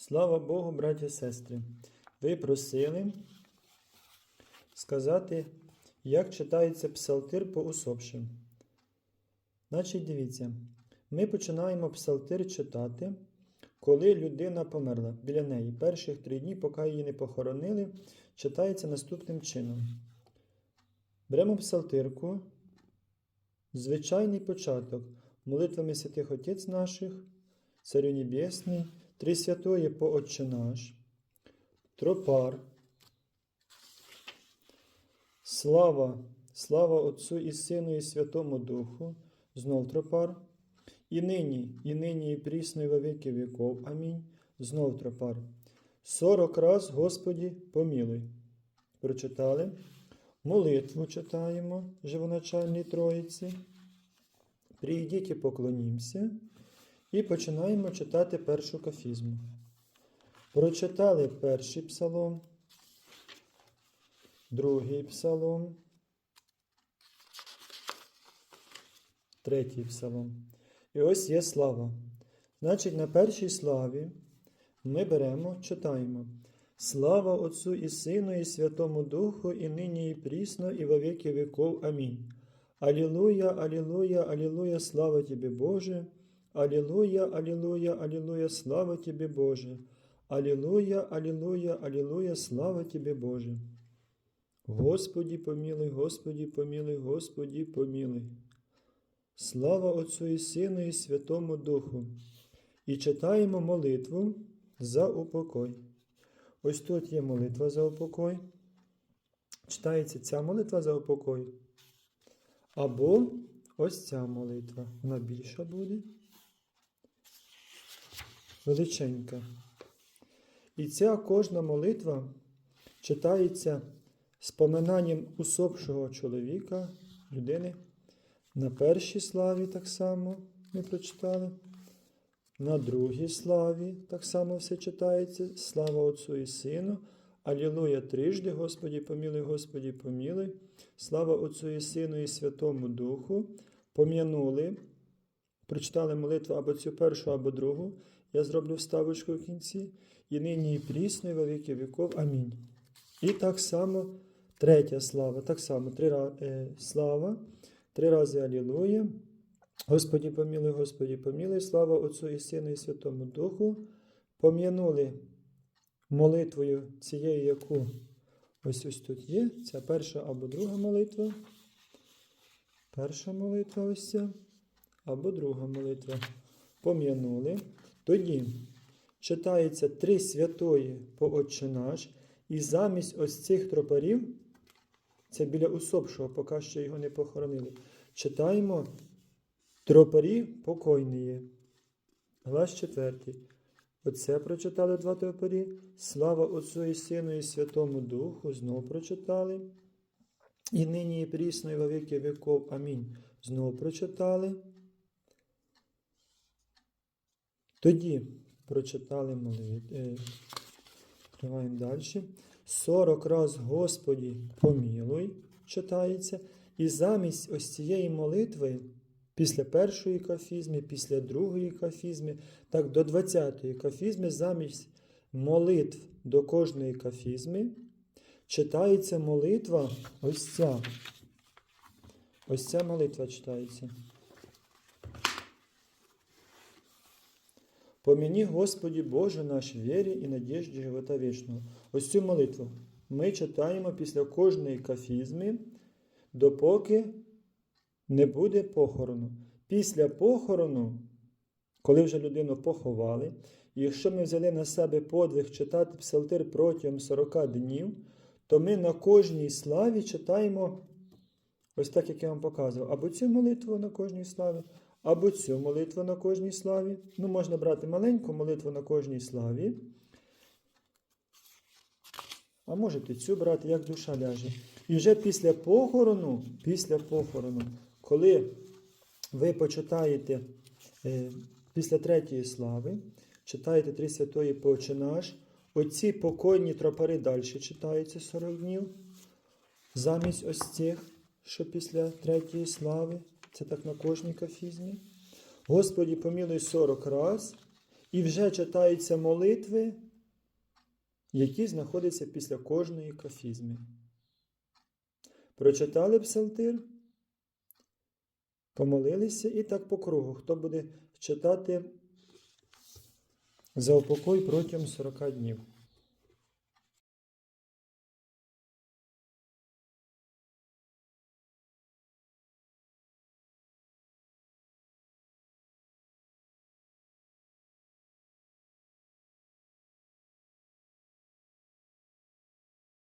Слава Богу, браті і сестри. Ви просили сказати, як читається псалтир по усопшим. Значить, дивіться, ми починаємо псалтир читати, коли людина померла. Біля неї перших три дні, поки її не похоронили, читається наступним чином. Беремо псалтирку, звичайний початок молитвами святих Отець наших, Царю Небесний, Три святої по Отче наш, Тропар, Слава, слава Отцу і Сину, і Святому Духу, знов тропар, і нині, і нині, і прісно, і во віки віков. Амінь. Знов тропар. Сорок раз, Господі, помілуй. Прочитали. Молитву читаємо живоначальній Троїці. Прийдіть і поклонімся. І починаємо читати першу кафізму. Прочитали перший псалом, другий псалом, третій псалом. І ось є слава. Значить, на першій славі ми беремо, читаємо. Слава Отцу і Сину, і Святому Духу, і нині, і прісно, і во віки віков. Амінь. Алілуя, алілуя, алілуя, слава Тобі, Боже. Алілуя, алілуя, алілуя, слава Тобі, Боже. Алілуя, алілуя, алілуя, слава Тобі, Боже. Господі помілуй, Господі помілуй, Господі помілуй. Слава Отцю і Сину, і Святому Духу. І читаємо молитву за упокой. Ось тут є молитва за упокой. Читається ця молитва за упокой. Або ось ця молитва. Вона більша буде величенька. І ця кожна молитва читається з поминанням усопшого чоловіка, людини. На першій славі так само ми прочитали. На другій славі так само все читається. Слава Отцу і Сину. Алілуя трижди, Господі помілуй, Господі помілуй. Слава Отцу і Сину і Святому Духу. Пом'янули. Прочитали молитву або цю першу, або другу. Я зроблю вставочку в кінці. І нині і прісно, і во віки віков. Амінь. І так само третя слава. Так само три е, слава, три рази Алілуя. Господі помілуй, Господі помілуй, слава Отцу і Сину і Святому Духу. Пом'янули молитвою цією, яку ось ось тут є. Ця перша або друга молитва. Перша молитва ось ця, або друга молитва. Пом'янули. Тоді читається три святої по Отче наш, і замість ось цих тропарів, це біля усопшого, поки що його не похоронили, читаємо тропарі покойні. Глас четвертий. Оце прочитали два тропарі. Слава Отцу і Сину і Святому Духу. Знов прочитали. І нині і прісно, і во віков. Амінь. Знов прочитали. Тоді прочитали молитву. Триваємо далі. 40 раз Господі помілуй, читається. І замість ось цієї молитви, після першої кафізми, після другої кафізми, так до 20-ї кафізми, замість молитв до кожної кафізми, читається молитва ось ця. Ось ця молитва читається. Поміні, Господі Боже наш вірі і надіжді живота вічного. Ось цю молитву ми читаємо після кожної кафізми, допоки не буде похорону. Після похорону, коли вже людину поховали, і якщо ми взяли на себе подвиг читати псалтир протягом 40 днів, то ми на кожній славі читаємо, ось так, як я вам показував, або цю молитву на кожній славі, або цю молитву на кожній славі. Ну, можна брати маленьку молитву на кожній славі. А можете цю брати, як душа ляже. І вже після похорону, після похорону, коли ви почитаєте е, після третьої слави, читаєте Три Святої Поче наш, оці покойні тропари далі читаються 40 днів. Замість ось цих, що після третьої слави, це так на кожній кафізмі. Господі помілуй 40 раз. І вже читаються молитви, які знаходяться після кожної кафізми. Прочитали псалтир, помолилися і так по кругу. Хто буде читати за упокой протягом 40 днів.